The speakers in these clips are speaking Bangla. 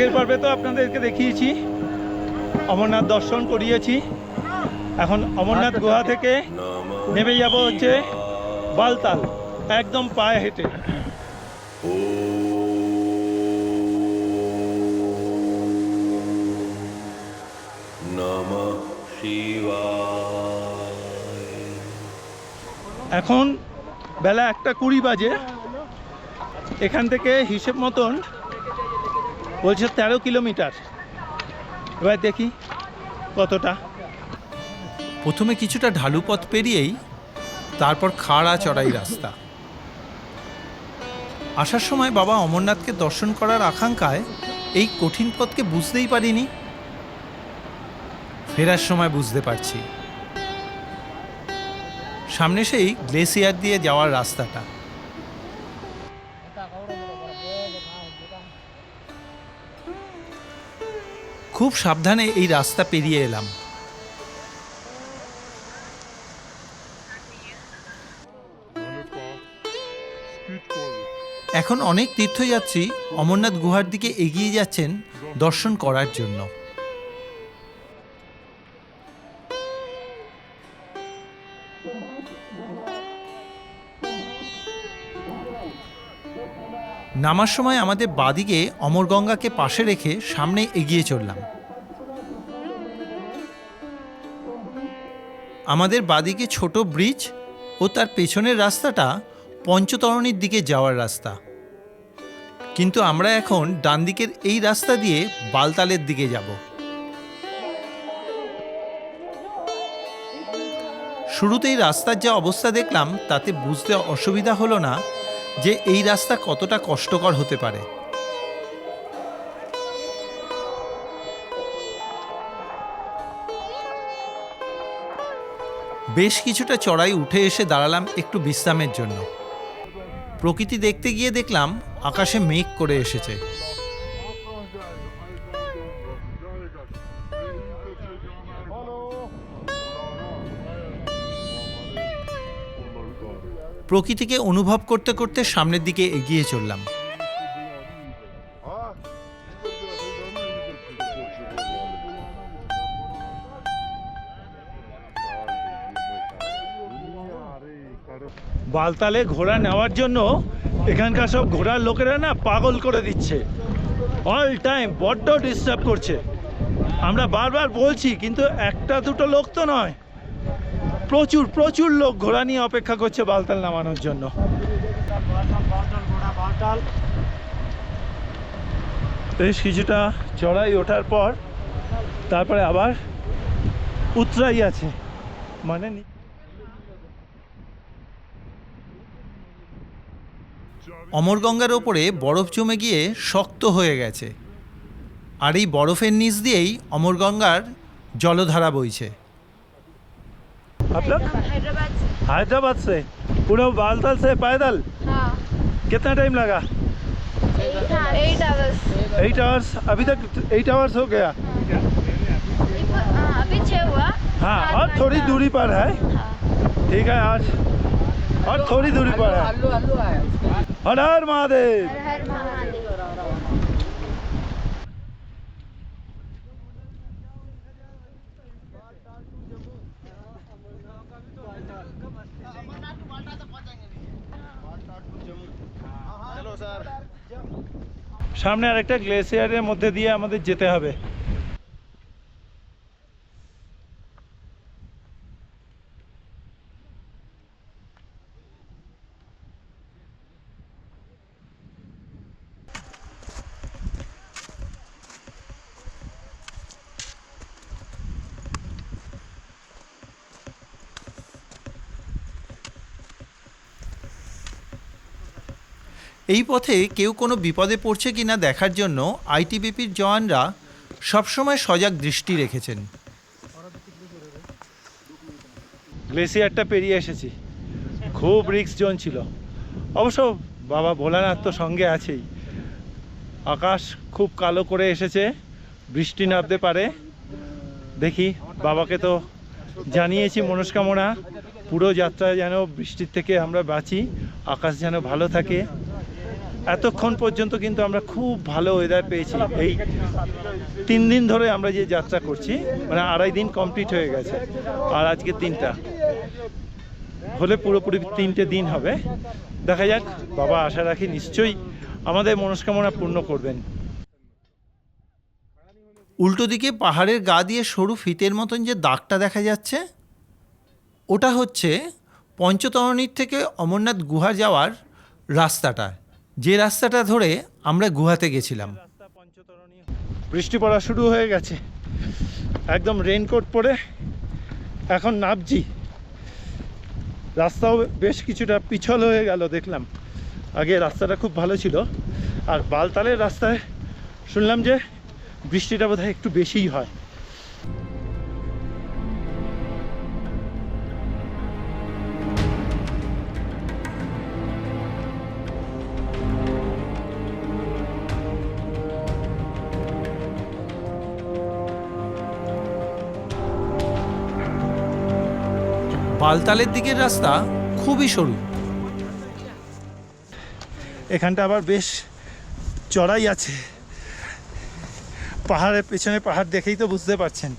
আগের পর্বে তো আপনাদেরকে দেখিয়েছি, অমরনাথ দর্শন করিয়েছি। এখন অমরনাথ গুহা থেকে নেমে যাব হচ্ছে বালতাল, একদম পায়ে হেঁটে। এখন বেলা একটা কুড়ি বাজে। এখান থেকে হিসেব মতন বলছে তেরো কিলোমিটার। এবার দেখি কতটা। প্রথমে কিছুটা ঢালু পথ পেরিয়েই তারপর খাড়া চড়াই রাস্তা। আসার সময় বাবা অমরনাথকে দর্শন করার আকাঙ্ক্ষায় এই কঠিন পথকে বুঝতেই পারিনি। ফেরার সময় বুঝতে পারছি। সামনে সেই গ্লেসিয়ার দিয়ে যাওয়ার রাস্তাটা। খুব সাবধানে এই রাস্তা পেরিয়ে এলাম। এখন অনেক তীর্থযাত্রী অমরনাথ গুহার দিকে এগিয়ে যাচ্ছেন দর্শন করার জন্য। নামার সময় আমাদের বাদিকে অমরগঙ্গাকে পাশে রেখে সামনে এগিয়ে চললাম। আমাদের বাদিকে ছোট ব্রিজ ও তার পেছনের রাস্তাটা পঞ্চতরণীর দিকে যাওয়ার রাস্তা। কিন্তু আমরা এখন ডান দিকের এই রাস্তা দিয়ে বালতালের দিকে যাব। শুরুতেই রাস্তার যা অবস্থা দেখলাম তাতে বুঝতে অসুবিধা হলো না যে এই রাস্তা কতটা কষ্টকর হতে পারে। বেশ কিছুটা চড়াই উঠে এসে দাঁড়ালাম একটু বিশ্রামের জন্য। প্রকৃতি দেখতে গিয়ে দেখলাম আকাশে মেঘ করে এসেছে। প্রকৃতিকে অনুভব করতে করতে সামনের দিকে এগিয়ে চললাম। বালতালে ঘোড়া নেওয়ার জন্য এখানকার সব ঘোড়ার লোকেরা না পাগল করে দিচ্ছে। অল টাইম বড্ড ডিস্টার্ব করছে। আমরা বারবার বলছি, কিন্তু একটা দুটো লোক তো নয়। প্রচুর প্রচুর লোক ঘোড়া নিয়ে অপেক্ষা করছে বালতাল নামানোর জন্য। বেশ কিছুটা চড়াই ওঠার পর তারপরে আবার উতরাই আছে। মানে অমরগঙ্গার ওপরে বরফ জমে গিয়ে শক্ত হয়ে গেছে। আর এই বরফের নিচ দিয়েই অমরগঙ্গার জলধারা বইছে। आप लोग? हैदराबाद से। हैदराबाद से। पूरा बालताल से पैदल? हाँ। कितना टाइम लगा? Eight hours. Eight hours. अभी तक एट आवर्स हो गया? अभी छः हुआ। हाँ और थोड़ी दूरी पर है। हाँ। ठीक है आज। और थोड़ी दूरी पर है। हर हर महादेव। সামনে আরেকটা গ্লেসিয়ারের মধ্যে দিয়ে আমাদের যেতে হবে। এই পথে কেউ কোনো বিপদে পড়ছে কিনা দেখার জন্য আইটিবিপির জওয়ানরা সবসময় সজাগ দৃষ্টি রেখেছেন। গ্লেসিয়ারটা পেরিয়ে এসেছি। খুব রিক্স জোন ছিল। অবশ্য বাবা ভোলানাথ তো সঙ্গে আছেই। আকাশ খুব কালো করে এসেছে, বৃষ্টি নামতে পারে। দেখি, বাবাকে তো জানিয়েছি মনস্কামনা। পুরো যাত্রা যেন বৃষ্টির থেকে আমরা বাঁচি, আকাশ যেন ভালো থাকে। এতক্ষণ পর্যন্ত কিন্তু আমরা খুব ভালো ওয়েদার পেয়েছি। এই তিন দিন ধরে আমরা যে যাত্রা করছি মানে আড়াই দিন কমপ্লিট হয়ে গেছে। আর আজকে তিনটা। হলে পুরোপুরি তিনটে দিন হবে। দেখা যাক, বাবা আশা রাখি নিশ্চয়ই আমাদের মনস্কামনা পূর্ণ করবেন। উল্টো দিকে পাহাড়ের গা দিয়ে সরু ফিতের মতন যে দাগটা দেখা যাচ্ছে, ওটা হচ্ছে পঞ্চতরণীর থেকে অমরনাথ গুহা যাওয়ার রাস্তাটা। যে রাস্তাটা ধরে আমরা গুহাতে গেছিলাম। বৃষ্টি পড়া শুরু হয়ে গেছে। একদম রেনকোট পরে এখন নামছি। রাস্তাও বেশ কিছুটা পিছল হয়ে গেল, দেখলাম। আগে রাস্তাটা খুব ভালো ছিল, আর বালতালের রাস্তায় শুনলাম যে বৃষ্টিটা বোধহয় একটু বেশিই হয়। বালতালের দিকের রাস্তা খুবই সরু। এখানটা আবার বেশ চড়াই আছে। পাহাড়ের পেছনে পাহাড় দেখেই তো বুঝতে পারছেন।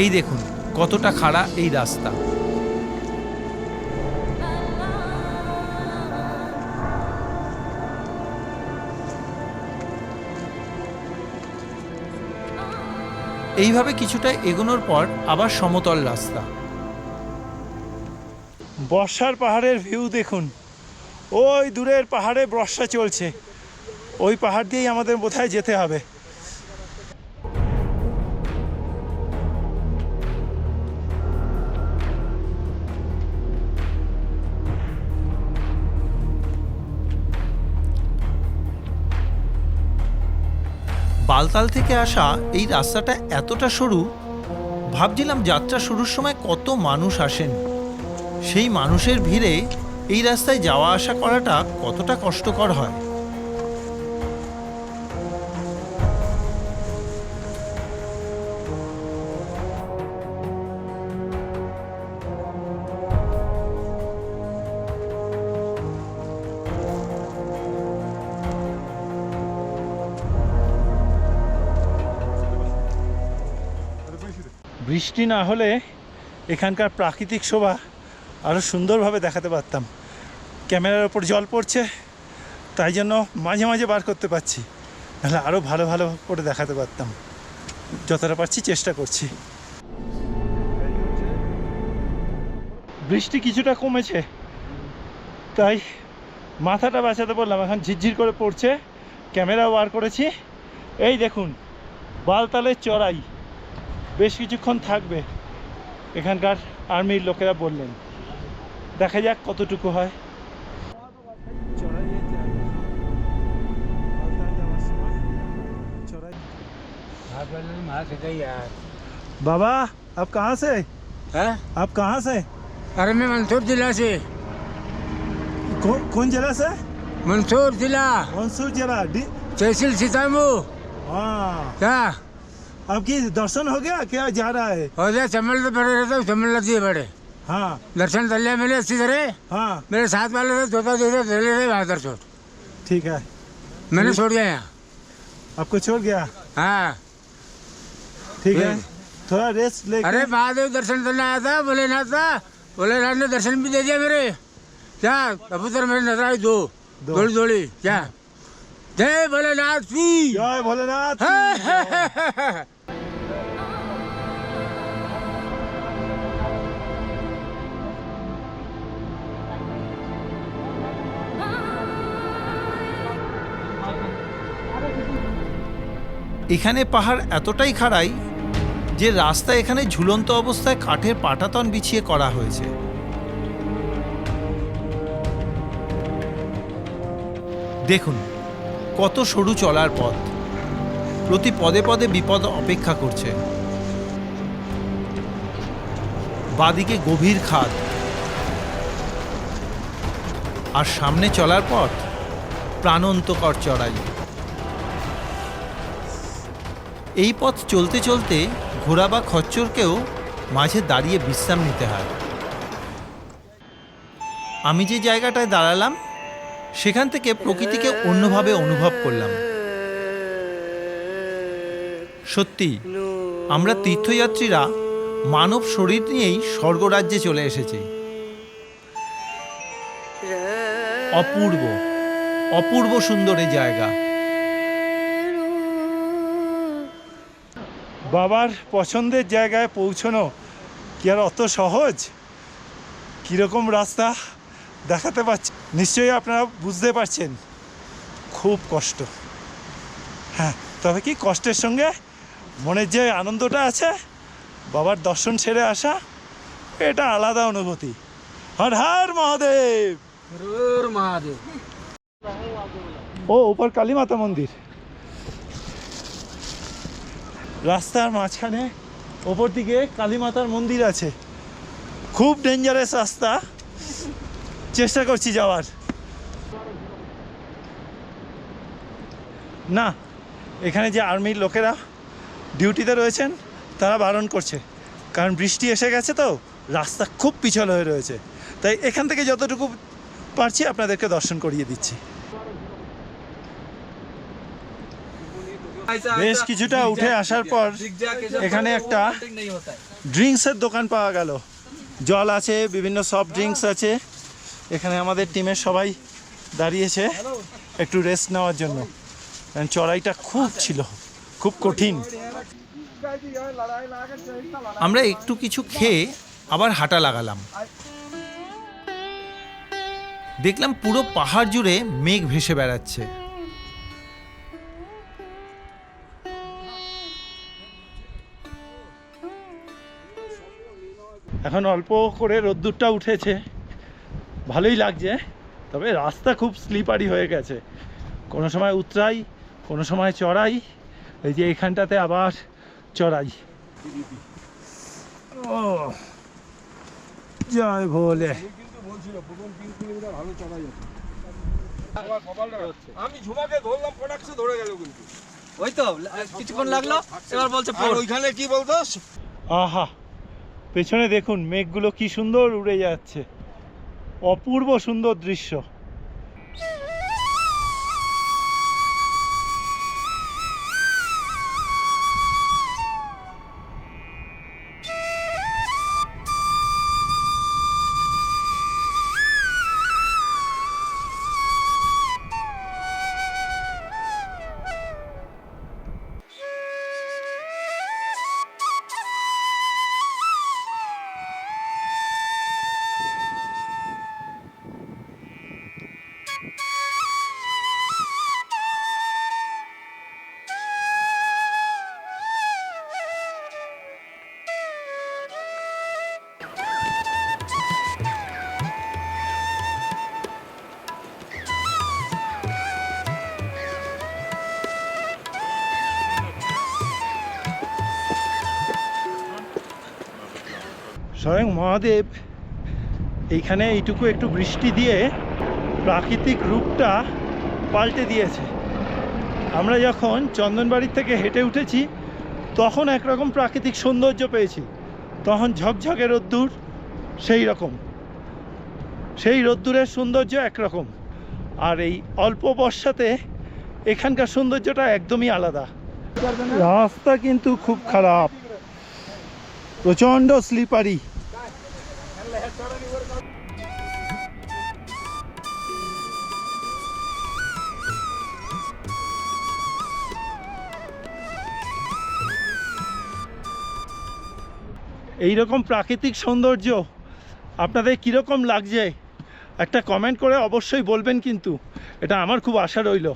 এই দেখুন কতটা খাড়া এই রাস্তা। এইভাবে কিছুটা এগোনোর পর আবার সমতল রাস্তা। বর্ষার পাহাড়ের ভিউ দেখুন। ওই দূরের পাহাড়ে বর্ষা চলছে। ওই পাহাড় দিয়েই আমাদের বোধহয় যেতে হবে। বালতাল থেকে আসা এই রাস্তাটা এতটা সরু, ভাবছিলাম যাত্রা শুরুর সময় কত মানুষ আসেন। সেই মানুষের ভিড়ে এই রাস্তায় যাওয়া আসা করাটা কতটা কষ্টকর হয়। বৃষ্টি না হলে এখানকার প্রাকৃতিক শোভা আরও সুন্দরভাবে দেখাতে পারতাম। ক্যামেরার ওপর জল পড়ছে, তাই জন্য মাঝে মাঝে বার করতে পারছি। নাহলে আরও ভালো ভালো করে দেখাতে পারতাম। যতটা পারছি চেষ্টা করছি। বৃষ্টি কিছুটা কমেছে, তাই মাথাটা বাঁচাতে বললাম। এখন ঝিরঝির করে পড়ছে ক্যামেরাও বার করেছি। এই দেখুন, বালতালের চড়াই। বেশ কিছুক্ষণ থাকবে এখানকার আর্মির লোকেরা বললেন দেখা যাক কতটুকু হয় বাবা आप कहाँ से है आप कहाँ से अरे मैं मंसूर जिला से कौन कौन जिला से मंसूर जिला मंसूर जिला डी- तहसील सीतामू हाँ क्या आपकी दर्शन हो गया? क्या जा रहा है? हो गया चमल तो बड़े रहते चमल लगी बड़े। हाँ। दर्शन कर लिया मेरे अच्छी तरह। हाँ। मेरे साथ वाले थे धोता धोता धोले थे वहाँ दर्शन। ठीक है। मैंने छोड़ दिया यहाँ। आपको छोड़ गया? हाँ। ठीक है। थोड़ा रेस्ट ले अरे महादेव दर्शन करने आया था भोलेनाथ का भोलेनाथ ने दर्शन भी दे दिया मेरे। क्या कबूतर मेरे नज़र आई दो। दौड़ी दौड़ी क्या जय भोलेनाथ की। जय भोलेनाथ এখানে পাহাড় এতটাই খাড়াই যে রাস্তা এখানে ঝুলন্ত অবস্থায় কাঠের পাটাতন বিছিয়ে করা হয়েছে। দেখুন, কত সরু চলার পথ। প্রতি পদে পদে বিপদ অপেক্ষা করছে। বাদিকে গভীর খাদ। আর সামনে চলার পথ প্রাণন্তকর চড়াই। এই পথ চলতে চলতে ঘোড়া বা খচ্চরকেও মাঝে দাঁড়িয়ে বিশ্রাম নিতে হয়। আমি যে জায়গাটায় দাঁড়ালাম, সেখান থেকে প্রকৃতিকে অন্যভাবে অনুভব করলাম। সত্যি, আমরা তীর্থযাত্রীরা মানব শরীর নিয়েই স্বর্গরাজ্যে চলে এসেছি। অপূর্ব অপূর্ব সুন্দর জায়গা। বাবার পছন্দের জায়গায় পৌঁছানো কি আর অত সহজ? কীরকম রাস্তা দেখাতে পাচ্ছ নিশ্চয়ই আপনারা বুঝতে পারছেন। খুব কষ্ট। হ্যাঁ তবে কি কষ্টের সঙ্গে? মনের যে আনন্দটা আছে বাবার দর্শন সেরে আসা এটা আলাদা অনুভূতি। হর হর মহাদেব! মহাদেব। ও উপর কালী মাতা মন্দির। রাস্তার মাঝখানে ওপর দিকে কালী মাতার মন্দির আছে। খুব ডেঞ্জারাস রাস্তা। চেষ্টা করছি যাওয়ার। না, এখানে যে আর্মির লোকেরা ডিউটিতে রয়েছেন, তারা বারণ করছে। কারণ বৃষ্টি এসে গেছে তো, রাস্তা খুব পিছল হয়ে রয়েছে। তাই এখান থেকে যতটুকু পারছি আপনাদেরকে দর্শন করিয়ে দিচ্ছি। বেশ কিছুটা উঠে আসার পর এখানে একটা ড্রিঙ্কসের দোকান পাওয়া গেল। জল আছে বিভিন্ন সফট ড্রিঙ্কস আছে। এখানে আমাদের টিমের সবাই দাঁড়িয়েছে একটু রেস্ট নেওয়ার জন্য। কারণ চড়াইটা খুব ছিল খুব কঠিন। আমরা একটু কিছু খেয়ে আবার হাঁটা লাগালাম। দেখলাম পুরো পাহাড় জুড়ে মেঘ ভেসে বেড়াচ্ছে। এখন অল্প করে রোদ্দুরটা উঠেছে। ভালোই লাগছে তবে রাস্তা খুব স্লিপারি হয়ে গেছে। কোনো সময় উতরাই কোনো সময় চড়াই এই যে এখানটাতে আবার চড়াই। ও জয় ভোলে। আমি ঝুমাকে ধরলাম ফটাকসে ধরে গেল কিন্তু। ওই তো কিছুক্ষণ লাগল এবার বলছে আর ওইখানে কি বলতো? আহা পেছনে দেখুন মেঘগুলো কি সুন্দর উড়ে যাচ্ছে। অপূর্ব সুন্দর দৃশ্য। স্বয়ং মহাদেব এইখানে এইটুকু একটু বৃষ্টি দিয়ে প্রাকৃতিক রূপটা পাল্টে দিয়েছে। আমরা যখন চন্দনবাড়ির থেকে হেঁটে উঠেছি, তখন একরকম প্রাকৃতিক সৌন্দর্য পেয়েছি। তখন ঝকঝকে রোদ্দুর, সেই রকম। সেই রোদ্দুরের সৌন্দর্য একরকম। আর এই অল্প বর্ষাতে এখানকার সৌন্দর্যটা একদমই আলাদা। রাস্তা কিন্তু খুব খারাপ। প্রচণ্ড স্লিপারি এই রকম প্রাকৃতিক সৌন্দর্য আপনাদের কীরকম লাগছে? একটা কমেন্ট করে অবশ্যই বলবেন কিন্তু। এটা আমার খুব আশা রইল।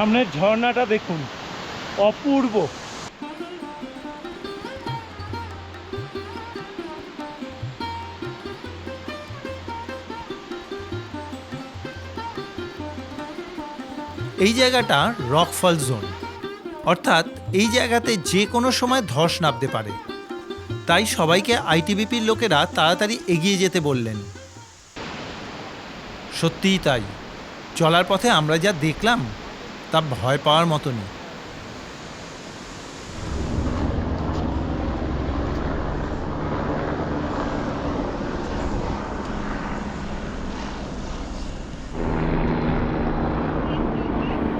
সামনের ঝর্ণাটা দেখুন, অপূর্ব। এই জায়গাটা রকফল জোন। অর্থাৎ এই জায়গাতে যে কোনো সময় ধস নামতে পারে। তাই সবাইকে আইটিবিপির লোকেরা তাড়াতাড়ি এগিয়ে যেতে বললেন। সত্যিই তাই। চলার পথে আমরা যা দেখলাম তা ভয় পাওয়ার মতনই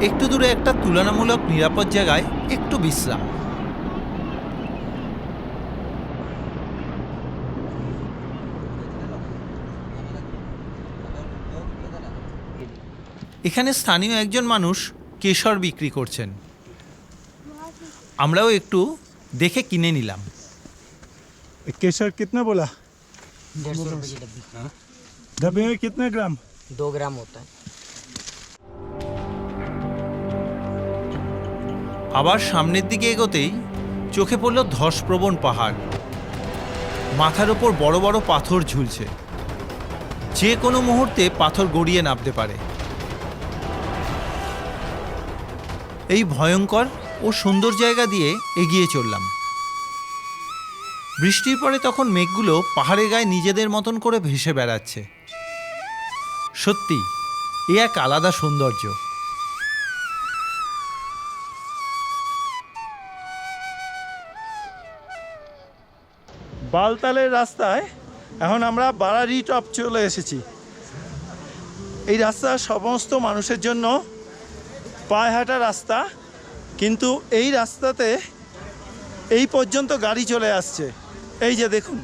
একটু দূরে একটা তুলনামূলক নিরাপদ জায়গায় একটু বিশ্রাম। এখানে স্থানীয় একজন মানুষ কেশর বিক্রি করছেন আমরাও একটু দেখে কিনে নিলাম केसर कितना बोला डेढ़ सौ रुपये की डब्बी डब्बे में कितने ग्राम दो ग्राम होता है আবার সামনের দিকে এগোতেই চোখে পড়ল ধসপ্রবণ পাহাড় মাথার ওপর বড় বড় পাথর ঝুলছে যে কোনো মুহূর্তে পাথর গড়িয়ে নামতে পারে এই ভয়ঙ্কর ও সুন্দর জায়গা দিয়ে এগিয়ে চললাম। বৃষ্টির পরে তখন মেঘগুলো পাহাড়ের গায়ে নিজেদের মতন করে ভেসে বেড়াচ্ছে। সত্যি, এ এক আলাদা সৌন্দর্য। বালতালের রাস্তায় এখন আমরা বারারি টপ চলে এসেছি। এই রাস্তা সমস্ত মানুষের জন্য পায়ে হাঁটা রাস্তা কিন্তু এই রাস্তাতে এই পর্যন্ত গাড়ি চলে আসছে। এই যে দেখুন।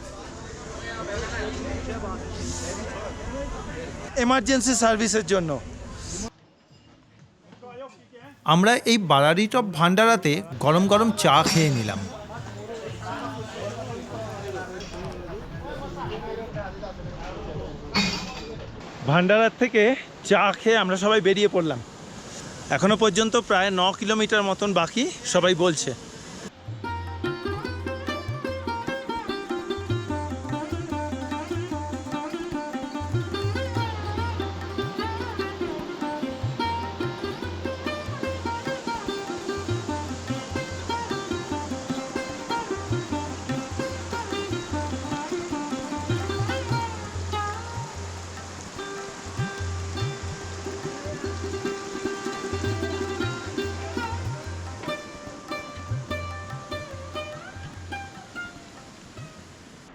এমার্জেন্সি সার্ভিসের জন্য। আমরা এই বারারি টপ ভান্ডারাতে গরম গরম চা খেয়ে নিলাম। ভান্ডারার থেকে চা খেয়ে আমরা সবাই বেরিয়ে পড়লাম। এখনও পর্যন্ত প্রায় ন কিলোমিটার মতন বাকি সবাই বলছে।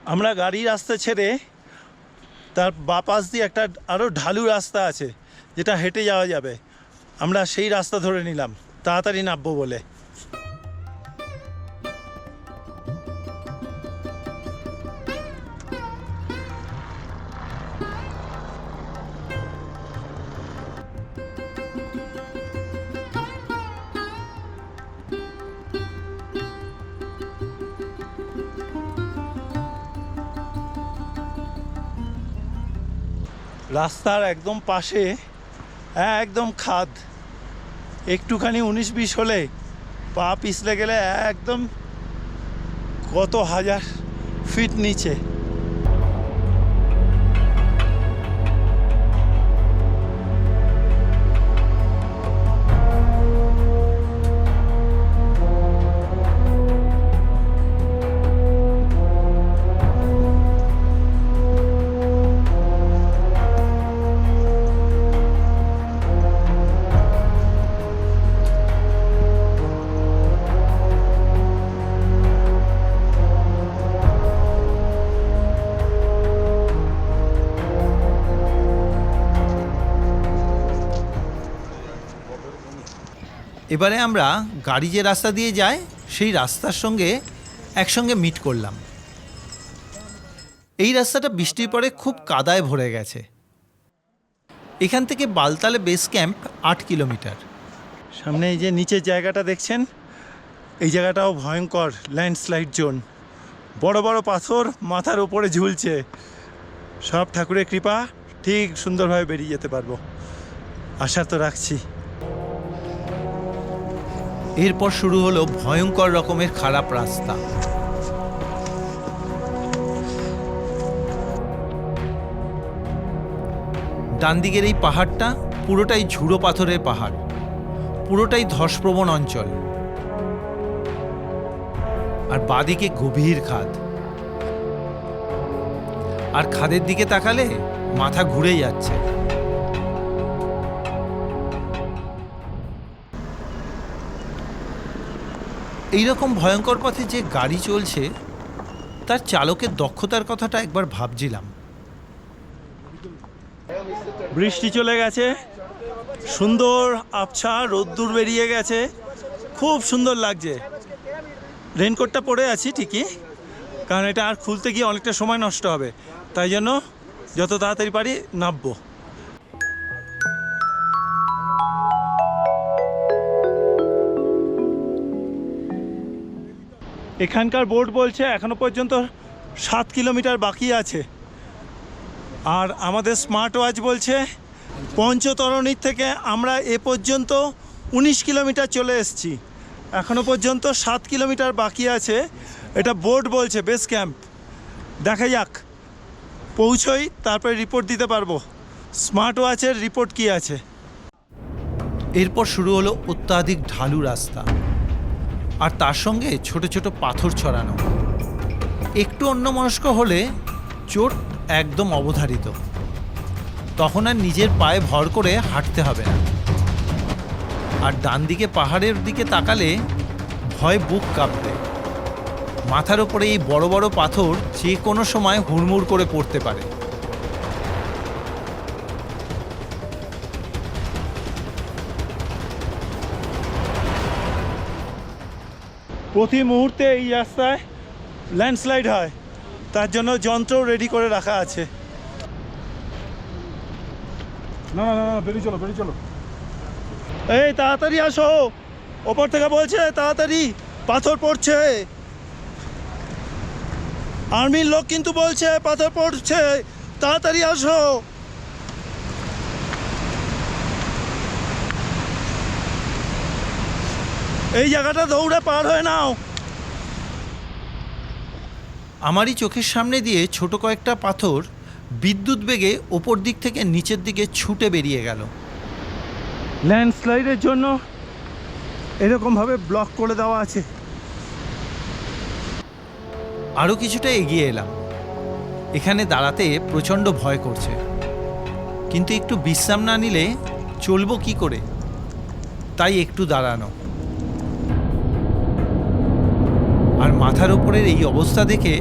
আমরা গাড়ি রাস্তা ছেড়ে তার বাপাস দিয়ে একটা আরও ঢালু রাস্তা আছে, যেটা হেঁটে যাওয়া যাবে। আমরা সেই রাস্তা ধরে নিলাম। তাড়াতাড়ি নামবো বলে। রাস্তার একদম পাশে একদম খাদ। একটুখানি উনিশ বিশ হলে পা পিছলে গেলে একদম কত হাজার ফিট নিচে। এবারে আমরা গাড়ি যে রাস্তা দিয়ে যায় সেই রাস্তার সঙ্গে একসঙ্গে মিট করলাম। এই রাস্তাটা বৃষ্টির পরে খুব কাদায় ভরে গেছে। এখান থেকে বালতালে বেস ক্যাম্প আট কিলোমিটার। সামনে এই যে নিচের জায়গাটা দেখছেন, এই জায়গাটাও ভয়ঙ্কর ল্যান্ডস্লাইড জোন বড় বড় পাথর মাথার উপরে ঝুলছে। সব ঠাকুরের কৃপা, ঠিক সুন্দরভাবে বেরিয়ে যেতে পারব। আশা তো রাখছি। এরপর শুরু হলো ভয়ঙ্কর রকমের খারাপ রাস্তা। ডান দিকের এই পাহাড়টা পুরোটাই ঝুড়ো পাথরের পাহাড়, পুরোটাই ধসপ্রবণ অঞ্চল। আর বাদিকে গভীর খাদ। আর খাদের দিকে তাকালে মাথা ঘুরে যাচ্ছে। এই রকম ভয়ঙ্কর পথে যে গাড়ি চলছে, তার চালকের দক্ষতার কথাটা একবার ভাবছিলাম। বৃষ্টি চলে গেছে, সুন্দর আবছা রোদ্দুর বেরিয়ে গেছে, খুব সুন্দর লাগছে। রেনকোটটা পরে আছি ঠিকই, কারণ এটা আর খুলতে গিয়ে অনেকটা সময় নষ্ট হবে, তাই জন্য যত তাড়াতাড়ি পারি নামবো। এখানকার বোর্ড বলছে এখনও পর্যন্ত সাত কিলোমিটার বাকি আছে। আর আমাদের স্মার্ট ওয়াচ বলছে পঞ্চতরণীর থেকে আমরা এ পর্যন্ত উনিশ কিলোমিটার চলে এসেছি। এখনও পর্যন্ত সাত কিলোমিটার বাকি আছে। এটা বোর্ড বলছে, বেস ক্যাম্প। দেখা যাক, পৌঁছই, তারপরে রিপোর্ট দিতে পারব। স্মার্ট ওয়াচের রিপোর্ট কি আছে? এরপর শুরু হলো অত্যাধিক ঢালু রাস্তা। আর তার সঙ্গে ছোট ছোট পাথর ছড়ানো। একটু অন্যমনস্ক হলে চোট একদম অবধারিত। তখন আর নিজের পায়ে ভর করে হাঁটতে হবে না। আর ডান দিকে পাহাড়ের দিকে তাকালে ভয় বুক কাঁপবে। মাথার ওপরে এই বড় বড় পাথর যে কোনো সময় হুড়মুড় করে পড়তে পারে। প্রতি মুহূর্তে এই রাস্তায় ল্যান্ডস্লাইড হয়। তার জন্য যন্ত্রও রেডি করে রাখা আছে। না না না, বেরিয়ে চলো বেরিয়ে চলো। এই, তাড়াতাড়ি আসো। ওপর থেকে বলছে, তাড়াতাড়ি, পাথর পড়ছে। আর্মির লোক কিন্তু বলছে, পাথর পড়ছে। তাড়াতাড়ি আসো। এই জায়গাটা দৌড়ে পার হয়ে নাও। আমারই চোখের সামনে দিয়ে ছোট কয়েকটা পাথর বিদ্যুৎ বেগে ওপর দিক থেকে নিচের দিকে ছুটে বেরিয়ে গেল। ল্যান্ডস্লাইডের জন্য এরকমভাবে ব্লক করে দেওয়া আছে। আরও কিছুটা এগিয়ে এলাম। এখানে দাঁড়াতে প্রচণ্ড ভয় করছে। কিন্তু একটু বিশ্রাম না নিলে চলবো কি করে? তাই একটু দাঁড়ানো। আর মাথার ওপরের এই অবস্থা দেখে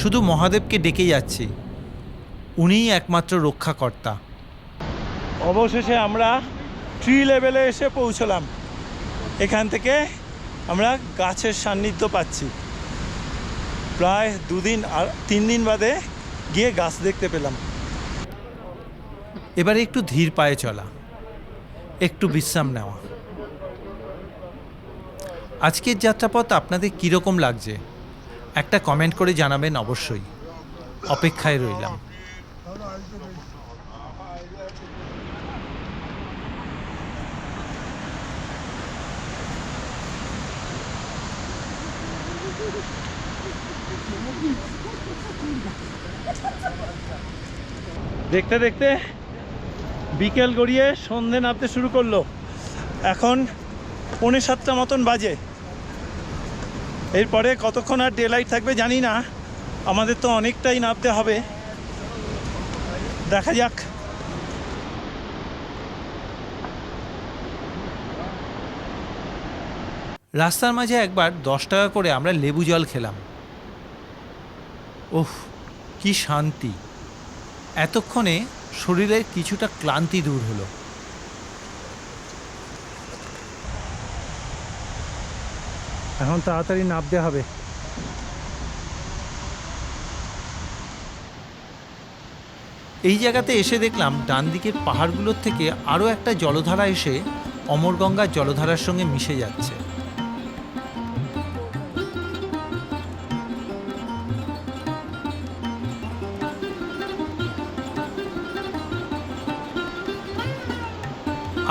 শুধু মহাদেবকে ডেকে যাচ্ছি। উনিই একমাত্র রক্ষাকর্তা। অবশেষে আমরা ট্রি লেভেলে এসে পৌঁছলাম। এখান থেকে আমরা গাছের সান্নিধ্য পাচ্ছি। প্রায় দুদিন আর তিন দিন বাদে গিয়ে গাছ দেখতে পেলাম। এবারে একটু ধীর পায়ে চলা। একটু বিশ্রাম নেওয়া। আজকের যাত্রাপথ আপনাদের কীরকম লাগছে? একটা কমেন্ট করে জানাবেন অবশ্যই। অপেক্ষায় রইলাম। দেখতে দেখতে বিকেল গড়িয়ে সন্ধে নামতে শুরু করল। এখন পৌনে সাতটা মতন বাজে। এরপরে কতক্ষণ আর ডে লাইট থাকবে জানি না। আমাদের তো অনেকটাই নামতে হবে। দেখা যাক। রাস্তার মাঝে একবার দশ টাকা করে আমরা লেবু জল খেলাম। ওহ, কি শান্তি। এতক্ষণে শরীরের কিছুটা ক্লান্তি দূর হলো। এখন তাড়াতাড়ি নামতে হবে। এই জায়গাতে এসে দেখলাম ডান দিকের পাহাড়গুলোর থেকে আরও একটা জলধারা এসে অমরগঙ্গার জলধারার সঙ্গে মিশে যাচ্ছে।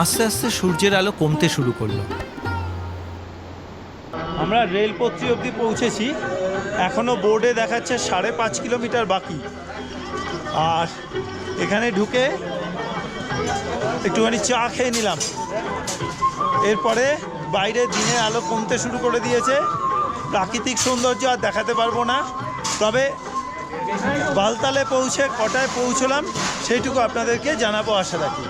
আস্তে আস্তে সূর্যের আলো কমতে শুরু করল। আমরা রেলপত্রী অবধি পৌঁছেছি। এখনও বোর্ডে দেখাচ্ছে সাড়ে পাঁচ কিলোমিটার বাকি। আর এখানে ঢুকে একটুখানি চা খেয়ে নিলাম। এরপরে বাইরে দিনের আলো কমতে শুরু করে দিয়েছে। প্রাকৃতিক সৌন্দর্য আর দেখাতে পারব না। তবে বালতালে পৌঁছে কটায় পৌঁছলাম সেইটুকু আপনাদেরকে জানাব আশা রাখি।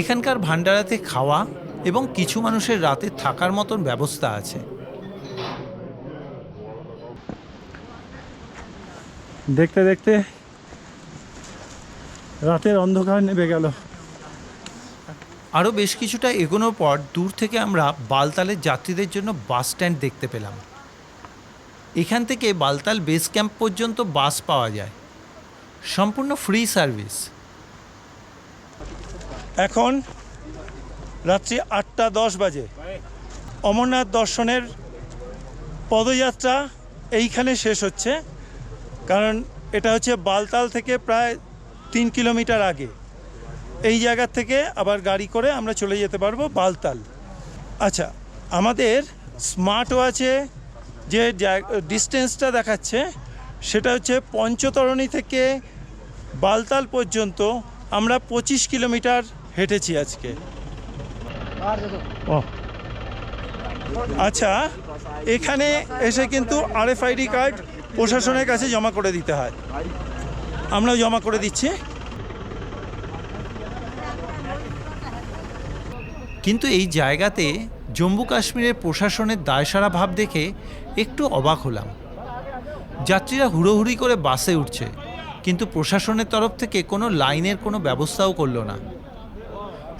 এখানকার ভান্ডারাতে খাওয়া এবং কিছু মানুষের রাতে থাকার মতন ব্যবস্থা আছে। দেখতে দেখতে রাতের অন্ধকার নেমে গেল। আরও বেশ কিছুটা এগোনোর পর দূর থেকে আমরা বালতালের যাত্রীদের জন্য বাস স্ট্যান্ড দেখতে পেলাম। এখান থেকে বালতাল বেস ক্যাম্প পর্যন্ত বাস পাওয়া যায়। সম্পূর্ণ ফ্রি সার্ভিস। এখন রাত্রি আটটা দশ বাজে। অমরনাথ দর্শনের পদযাত্রা এইখানে শেষ হচ্ছে, কারণ এটা হচ্ছে বালতাল থেকে প্রায় তিন কিলোমিটার আগে। এই জায়গার থেকে আবার গাড়ি করে আমরা চলে যেতে পারব বালতাল। আচ্ছা আমাদের স্মার্ট ওয়াচে যে ডিস্টেন্সটা দেখাচ্ছে, সেটা হচ্ছে পঞ্চতরণী থেকে বালতাল পর্যন্ত আমরা পঁচিশ কিলোমিটার হেঁটেছি আজকে। ও। আচ্ছা এখানে এসে কিন্তু আরএফআইডি কার্ড প্রশাসনের কাছে জমা করে দিতে হয়। আমরাও জমা করে দিচ্ছি। কিন্তু এই জায়গাতে জম্মু কাশ্মীরের প্রশাসনের দায়সারা ভাব দেখে একটু অবাক হলাম। যাত্রীরা হুড়োহুড়ি করে বাসে উঠছে, কিন্তু প্রশাসনের তরফ থেকে কোনো লাইনের কোনো ব্যবস্থাও করল না।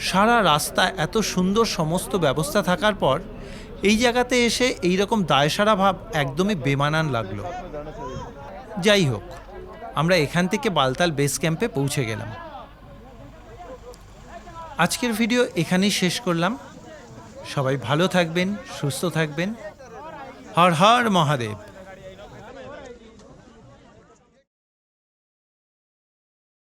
সারা রাস্তা এত সুন্দর সমস্ত ব্যবস্থা থাকার পর এই জায়গাতে এসে এই রকম দায়সারা ভাব একদমই বেমানান লাগল। যাই হোক, আমরা এখান থেকে বালতাল বেস ক্যাম্পে পৌঁছে গেলাম। আজকের ভিডিও এখানেই শেষ করলাম। সবাই ভালো থাকবেন, সুস্থ থাকবেন। হর হর মহাদেব।